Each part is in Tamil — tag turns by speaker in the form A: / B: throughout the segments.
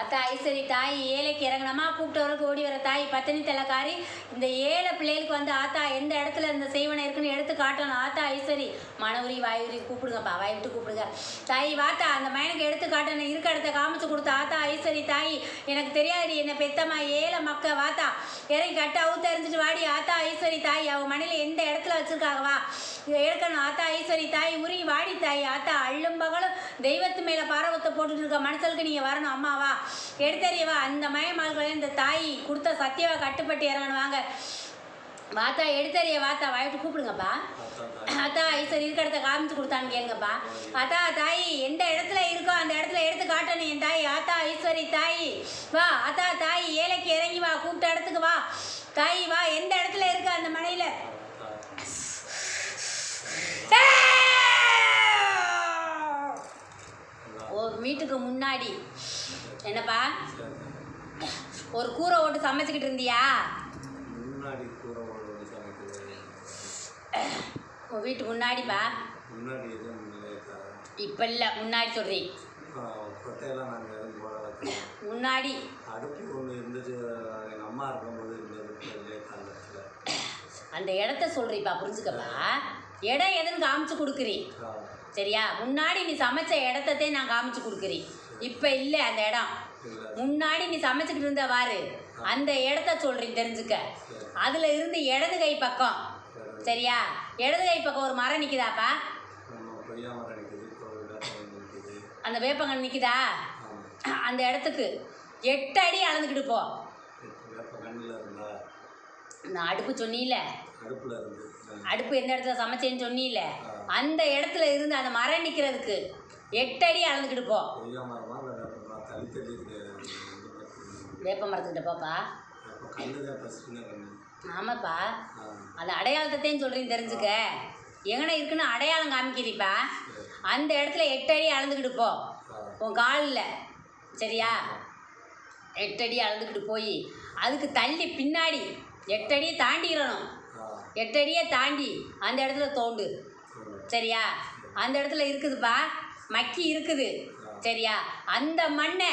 A: அத்தா ஐஸ்வரி தாய். ஏழைக்கு இறங்கணுமா? கூப்பிட்டவருக்கு ஓடி வர தாய். பத்தினி தலைக்காரி இந்த ஏழை பிள்ளைகளுக்கு வந்து ஆத்தா எந்த இடத்துல இந்த செய்வனை இருக்குன்னு எடுத்து காட்டணும். ஆத்தா ஐஸ்வரி மனவுரி வாயுரி கூப்பிடுங்கப்பா. வாய் விட்டு கூப்பிடுங்க. தாய் வாத்தா அந்த மயனுக்கு எடுத்து காட்டணும். இருக்க இடத்த காமிச்சு கொடுத்த ஆத்தா ஐஸ்வரி தாய். எனக்கு தெரியாது என்ன பெத்தம்மா ஏழை மக்க வாத்தா. இறங்கி கட்ட அவுத்த எறிஞ்சிட்டு வாடி. ஆத்தா ஐஸ்வரி தாய். அவன் மனையில் எந்த இடத்துல வச்சுருக்காங்கவா எடுக்கணும் ஆத்தா ஐஸ்வரி தாய் உரி வாடி தாய். ஆத்தா அள்ளும் பகலும் தெய்வத்து மேலே பாரவத்தை போட்டுட்டு இருக்க மனுஷனுக்கு நீங்கள் வரணும் அம்மாவா எடுத்தறியவா அந்த மயமாள்களே இந்த தாய் கொடுத்த சத்தியவா கட்டுப்பட்டு இறங்கணும் வாங்க. வாத்தா எடுத்தறிய வாத்தா வாய்ட்டு கூப்பிடுங்கப்பா. அத்தா ஐஸ்வரி இருக்க இடத்த காமிச்சு கொடுத்தான்னு கேளுங்கப்பா. அத்தா தாய் எந்த இடத்துல இருக்கோ அந்த இடத்துல எடுத்து காட்டணும் என் தாய். ஆத்தா ஐஸ்வரி தாய். வா அத்தா தாய் ஏழைக்கு இறங்கி வா. கூப்பிட்ட இடத்துக்கு வா. தாய் வா. எந்த இடத்துல இருக்கு அந்த மனையில்? ஒரு வீட்டுக்கு முன்னாடி என்னப்பா? ஒரு கூரை ஓட்டு சமைச்சுக்கிட்டு இருந்தியா?
B: முன்னாடி கூற ஒரு சமைக்குது
A: உன் வீட்டு முன்னாடிப்பா?
B: முன்னாடி
A: இப்போ இல்லை முன்னாடி சொல்கிறேன் முன்னாடி?
B: அடுப்பு ஒன்று இருந்துச்சு எங்கள் அம்மா இருக்கும்போது இருந்தது
A: அந்த இடத்த சொல்கிறீப்பா புரிஞ்சுக்கப்பா. இடம் எதுன்னு காமிச்சு கொடுக்குறேன் சரியா? முன்னாடி நீ சமைச்ச இடத்தத்தே நான் காமிச்சு கொடுக்குறேன் இப்போ இல்லை அந்த இடம். முன்னாடி நீ சமைச்சுக்கிட்டு இருந்த வாரு. அந்த இடத்த சொல்கிறேன் தெரிஞ்சுக்க. அதில் இருந்து இடது கை பக்கம். சரியா? இடது கை பக்கம் ஒரு மரம் நிற்குதாப்பா அந்த வேப்பங்கன் நிற்குதா அந்த இடத்துக்கு எட்டு அடி அளந்துக்கிட்டு போ
B: வேப்ப கண்ணில் இருந்தா
A: நான் அடுப்பு சொன்னீல
B: அடுப்பில் இருந்து.
A: அடுப்பு எந்த இடத்துல சமைச்சேன்னு சொன்னீல அந்த இடத்துல இருந்து அந்த மரம் நிற்கிறதுக்கு எட்டு அடி அளந்துக்கிட்டு போ.
B: வேப்ப
A: மரத்துக்கிட்ட போப்பா. ஆமாப்பா. அந்த அடையாளத்தையும் சொல்கிறீங்க தெரிஞ்சுக்க. எங்கன இருக்குன்னு அடையாளம் காமிக்கிறீப்பா. அந்த இடத்துல எட்டு அடி அளந்துக்கிட்டு போ. உன் காலில். சரியா? எட்டு அடி அளந்துக்கிட்டு போய் அதுக்கு தள்ளி பின்னாடி எட்டு அடியை தாண்டிடணும்.
B: ஆ
A: எட்டு அடியை தாண்டி அந்த இடத்துல தோண்டு.
B: சரி
A: சரியா? அந்த இடத்துல இருக்குதுப்பா. மக்கி இருக்குது. சரியா? அந்த மண்ணை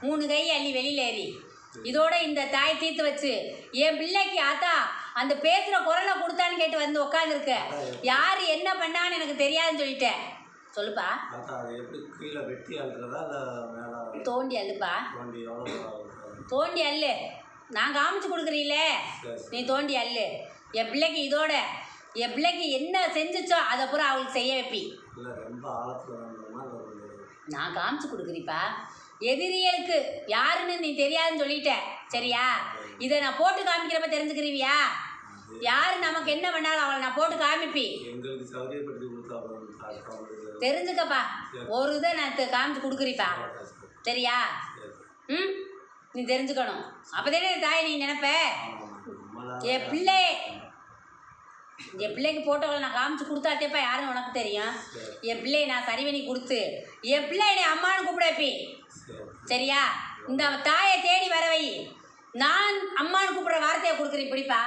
A: மூணு கை அள்ளி வெளியில ஏறி. இதோட இந்த தாய் தீர்த்து வச்சு என் பிள்ளைக்கு ஆத்தா அந்த பேசுகிற குரலை கொடுத்தான்னு கேட்டு வந்து உட்காந்துருக்க யார் என்ன பண்ணான்னு எனக்கு தெரியாதுன்னு சொல்லிட்டேன் சொல்லுப்பா. தோண்டி அள்ளுப்பா.
B: எவ்வளோ
A: தோண்டி அள்ளு. நான் காமிச்சு கொடுக்குறீங்களே நீ தோண்டி அள்ளு. என் பிள்ளைக்கு இதோட என் பிள்ளைக்கு என்ன செஞ்சுச்சோ அதை பூரா அவளுக்கு செய்ய வைப்பி. நான் காமிச்சு கொடுக்குறீப்பா. எதிரிகளுக்கு யாருன்னு நீ தெரியாதுன்னு சொல்லிட்டேன் சரியா? இதை நான் போட்டு காமிக்கிறப்ப தெரிஞ்சுக்கிறீவியா? யார் நமக்கு என்ன பண்ணாலும் அவளை நான் போட்டு காமிப்பி. தெரிஞ்சுக்கப்பா. ஒரு இதை நான் காமிச்சு கொடுக்குறீப்பா. சரியா? ம்? நீ தெரிஞ்சுக்கணும். அப்போதானே தாய் நீ நினப்ப? என் பிள்ளை. என் பிள்ளைக்கு போட்டோக்களை நான் காமிச்சு கொடுத்தாத்தேப்பா யாருன்னு உனக்கு தெரியும்? என் பிள்ளையை நான் சரி பண்ணி கொடுத்து என் பிள்ளை நீ அம்மானு கூப்பிடப்பி சரியா? இந்த தாயை தேடி வரவை நான் அம்மானு கூப்பிட்ற வார்த்தையை கொடுக்குறேன் இப்படிப்பா